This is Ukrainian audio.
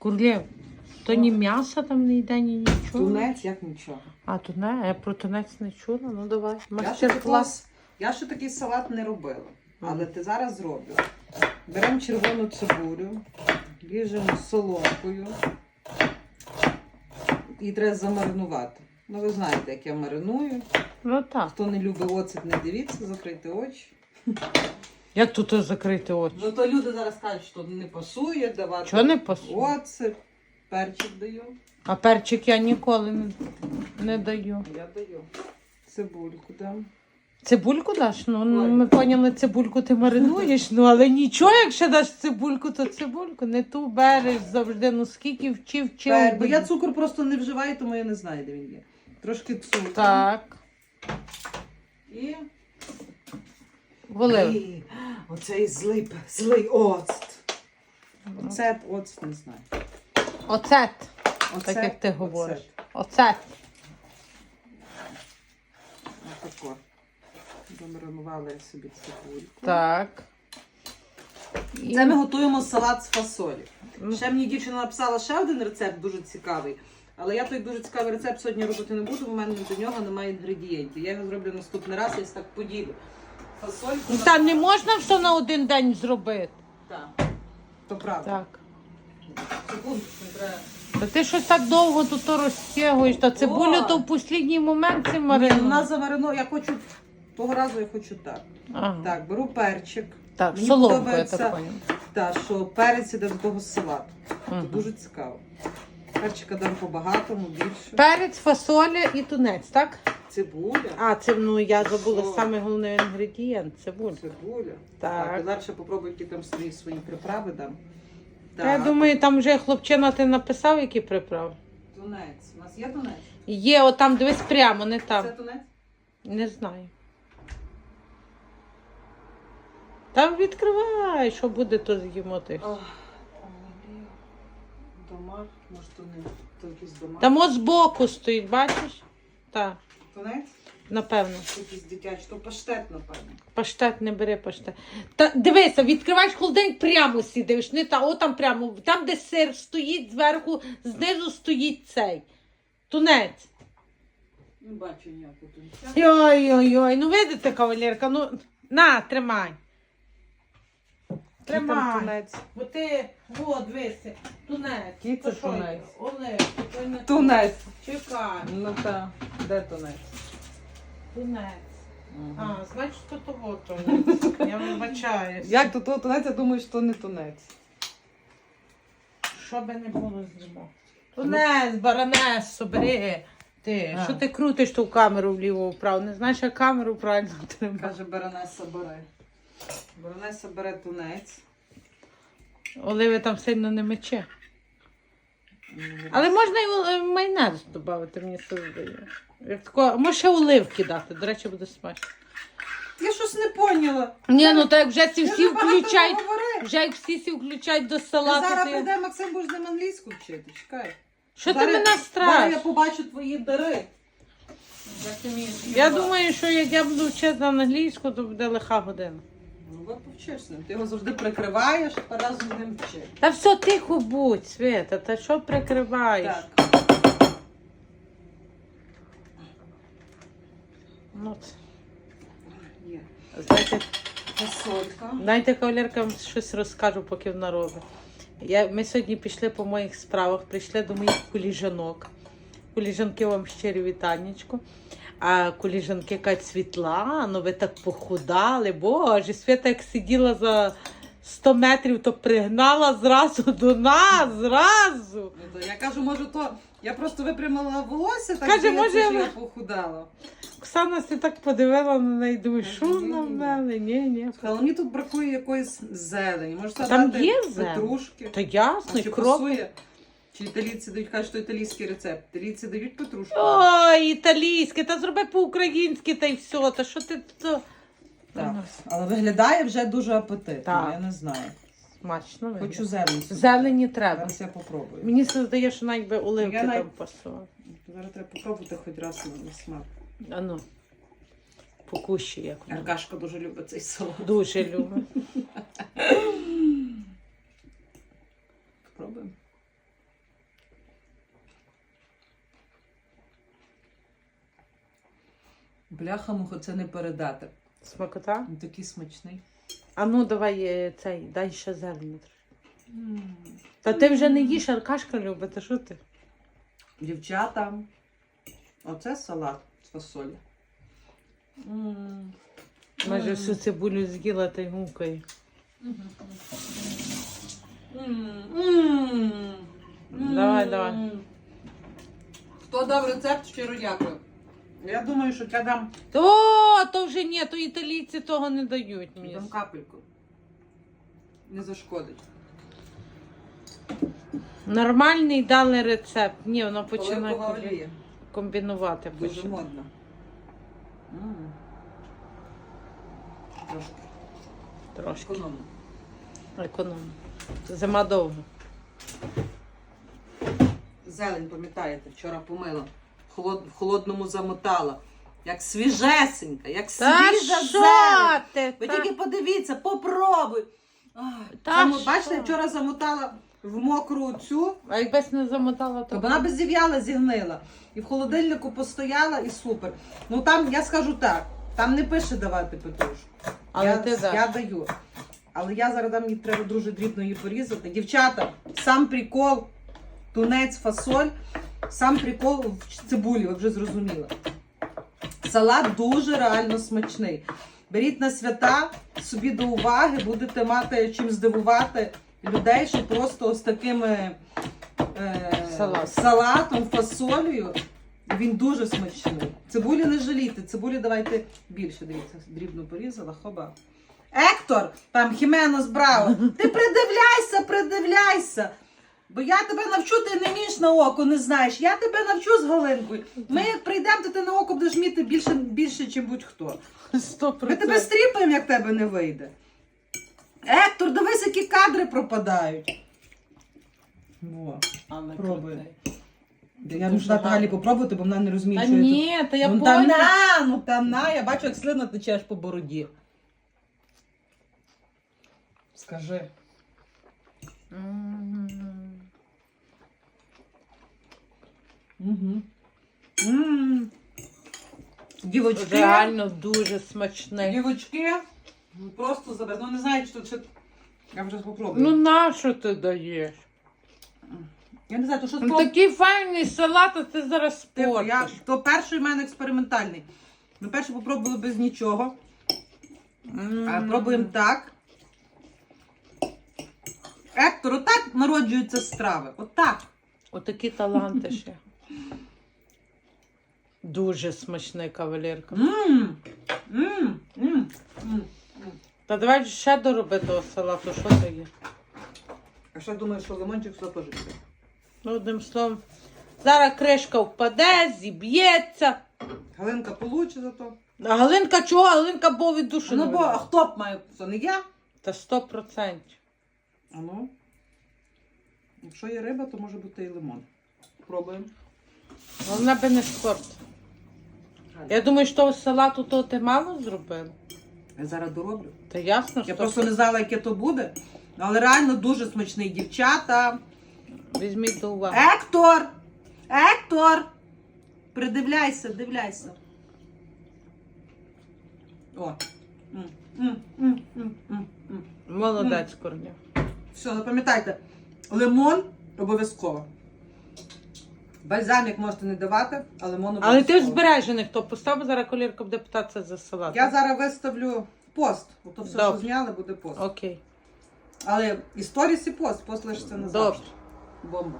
Курлєв, то ні м'яса там не йде, ні нічого. Тунець, як нічого. А, то не, я про тунець не чула. Ну давай. Мастер-клас. я ще такий салат не робила, але ти зараз зроблю. Беремо червону цибулю, ріжемо соломкою і треба замаринувати. Ну, ви знаєте, як я мариную. Ну так. Хто не любить оцет, не дивіться, закрийте очі. Як тут закрити очі? Ну то люди зараз кажуть, що не пасує давати. Чого не пасує? Оцет, перчик даю. А перчик я ніколи не, не даю. Я даю. Цибульку дам. Цибульку даш? Ну, ну, ми поняли, цибульку ти маринуєш, ну але нічого, якщо даш цибульку, то цибульку. Не ту береш завжди. Ну скільки вчив, вчив. Пер- Бо я цукор просто не вживаю, тому я не знаю, де він є. Трошки цукру. Так. І Волив. І оцей злий, злий оцт. Оцет, оцт, не знаю. Оцет. Оцет, Так як ти говориш. оцет. Оцет. Отако. Замаринувала я собі цибульку. Так. І- Це ми готуємо салат з фасолі. Ну. Ще мені дівчина написала ще один рецепт, дуже цікавий. Але я той дуже цікавий рецепт сьогодні робити не буду, бо в мене до нього немає інгредієнтів. Я його зроблю наступний раз, я так поділю. Фасольку. Ну, Та не можна все на один день зробити. Так. То правда. Так. Секунду, не треба. Та ти щось так довго тут то розтягуєш, та цибулю О! то в останній момент це Ні, марину. вона заварено, я хочу того разу я хочу так. Ага. Так, беру перчик. Так, Мені соломку, я подобається- так поняла. Так, що перець іде до того салату. Це Мгм. дуже цікаво. Перчика дам по-багатому, більше. Перець, фасоля і тунець, так? Цибуля. А, це ну я забула Що? саме головний інгредієнт цибуль. Цибуля. Так. я зараз ще попробую, які там свої, свої приправи дам. Та Я думаю, там вже хлопчина ти написав, які приправи. Тунець. У нас є тунець? Є, отам дивись прямо, не там. Це тунець? Не знаю. Там відкривай, що буде, то з'їмо ти. Ох, олія. Домар, може то не то якийсь домар. Там от збоку стоїть, бачиш? Так, Тунець? напевно. Якийсь дитячий, то паштет, напевно. Паштет не бери паштет. Та дивися, відкриваєш холодильник, прямо сидиш. Не та, о там прямо, там, де сир стоїть зверху, знизу стоїть цей. Тунець. Не бачу ніякого тунця. Ой-ой-ой, ну видите, кавалерка, ну на, тримай. Тримай. Бо ти, от, дивися, тунець. Який це тунець? Олег, то не Тунець. Чекай, Ну так, де тунець? тунець. А, значить, то того тунець. Я вибачаюсь. Як то того тунець, я думаю, що не тунець. Що би не було зимо. Тунець, баранесо, бери. Ти, А. що ти крутиш ту камеру вліво-вправо? Не знаєш, як камеру правильно тримати? Каже, баронеса бере. Баронеса бере тунець. Оливи там сильно не мече. Але можна і е, майонез додати, мені це здає. Може ще оливки дати, до речі, буде смачно. Я щось не поняла. Ні, ну так вже Я всі включають, вже як всі всі включають до Ти салату. зараз я- прийде Максим, будеш з ним англійську вчити. Чекай. Що ти мене страш? я побачу твої дари. Я думаю, що як я буду вчити англійську, то буде лиха година. Ну, ви повчиш ним. Ти його завжди прикриваєш, а разом з ним вчиш. Та все тихо будь, Свята, та що прикриваєш? Так. Ну, це- Є. знаєте, Фасолька. Знаєте, кавалерка, вам щось розкажу, поки вона робить. Я, ми сьогодні пішли по моїх справах, прийшли до моїх коліжанок. Коліжанки вам щирі вітаннячко. А коліжанки кажуть, Світлана, ну ви так похудали, боже, Свята як сиділа за 100 метрів, то пригнала зразу до нас, зразу. Ну, то Я кажу, може, то я просто випрямила волосся, так Каже, може, що я похудала. Оксана си так подивила на неї, думаю, що вона в мене? Ні, ні. Але мені тут бракує якоїсь зелені. Може, Там є зелень? петрушки. Та ясно, і чи кров. пасує? Чи італійці дають, кажуть, що італійський рецепт. Італійці дають петрушку. Ой, італійське, та зроби по-українськи та й все. Та що ти то Так. Але виглядає вже дуже апетитно, Так. я не знаю. смачно виглядає. Хочу зелень. собі. Зелені треба. Зараз я попробую. Мені це здає, що навіть би оливки Я навіть- там пасували. Зараз треба попробувати хоч раз на, на смак. А ну, покущі як воно. Аркашка дуже любить цей салат. Дуже люблю. Бляха-муха, це не передати. Смакота? Він такий смачний. А ну давай е, цей, дай ще зелені. Та ти вже не їш, Аркашка любить, а що ти? Дівчата, оце салат з фасолі. М. Майже всю цибулю з'їла та й гукає. Давай, давай. Хто дав рецепт, щиро дякую. Я думаю, що я дам, О, то вже ні, то італійці того не дають мені. дам капельку. Не зашкодить. Нормальний дали рецепт. Ні, воно Оливкова починає олія. комбінувати. Дуже починає. модно. М. Трошки Трошки економно. економно. Зима довго. Зелень, пам'ятаєте, вчора помила. В холод- в холодному замотала. Як свіжесенька, як Та свіжа що зелень. ти? Ви Та- тільки подивіться, попробуй. Та заму- що? Бачите, я вчора замотала в мокру цю, А якбись не замотала, то то вона би зів'яла, зігнила. І в холодильнику постояла, і супер. Ну там, я скажу так, там не пише давати петрушку. Але я, ти даш. я даю. Але я зараз дам, мені треба дуже дрібно її порізати. Дівчата, сам прикол, тунець, фасоль, сам прикол в цибулі, ви вже зрозуміли. Салат дуже реально смачний. Беріть на свята собі до уваги, будете мати чим здивувати людей, що просто ось такими е, Салат. салатом, фасолею. Він дуже смачний. Цибулі не жалійте, цибулі давайте більше. Дивіться, дрібно порізала, хоба. Ектор, там Хіменос Браво, ти придивляйся, придивляйся. Бо я тебе навчу, ти не вмієш на око, не знаєш. Я тебе навчу з Галинкою. Ми як прийдемо, то ти на око будеш вміти більше, більше, ніж будь-хто. Ми тебе стріпаємо, як тебе не вийде. Ектор, дивись, які кадри пропадають. Во. Але Пробуй. крутий. Я Дуже можу дати. Галі попробувати, бо вона не розуміє, Та що я тут. ні, та я ну та поняла. на, ну та на, я бачу, як слина тече аж по бороді. Скажи. М. Угу. М. Дівочки, Реально дуже смачний. дівочки, ну, просто забез. Ну не знаю, чи тут ще... Я вже спробую. Ну на що ти даєш? я не знаю, то що Ну, спробую. такий файний салат, а ти зараз Типу, я, спортиш. то перший в мене експериментальний. Ми перше попробували без нічого. А пробуємо так. Ектор, отак народжуються страви. Отак. Отакі таланти ще. Дуже смачний кавалерка. Мм. Мм. Мм. Мм. Та давай ще дороби того салату, що це є? А що думаєш, що лимончик сюди теж? Ну, одним словом. Зараз кришка впаде, зіб'ється. Галинка получить зато. А Галинка чого? Галинка бо від душі. Ну не бо а виносить. хто б має? Це не я. Та сто процентів. А ну. Якщо є риба, то може бути і лимон. Пробуємо. Головне би не спорт. Я думаю, що того салату то ти мало зробив. Я зараз дороблю. Та ясно, Я просто не знала, яке то буде. Але реально дуже смачний дівчата. візьміть до уваги. Ектор! Ектор! Придивляйся, дивляйся. О. М, м, м, м, м, м. Молодець, Корня. Все, запам'ятайте, лимон обов'язково. Бальзамік можете не давати, але лимон. Але ти ж збережений, хто поставив зараз колірка буде питатися за салат. Я зараз виставлю пост. Ото все, що Добре. зняли, буде пост. Окей. Але і сторіс, і пост. Пост лишиться назад. Добре. Бомба.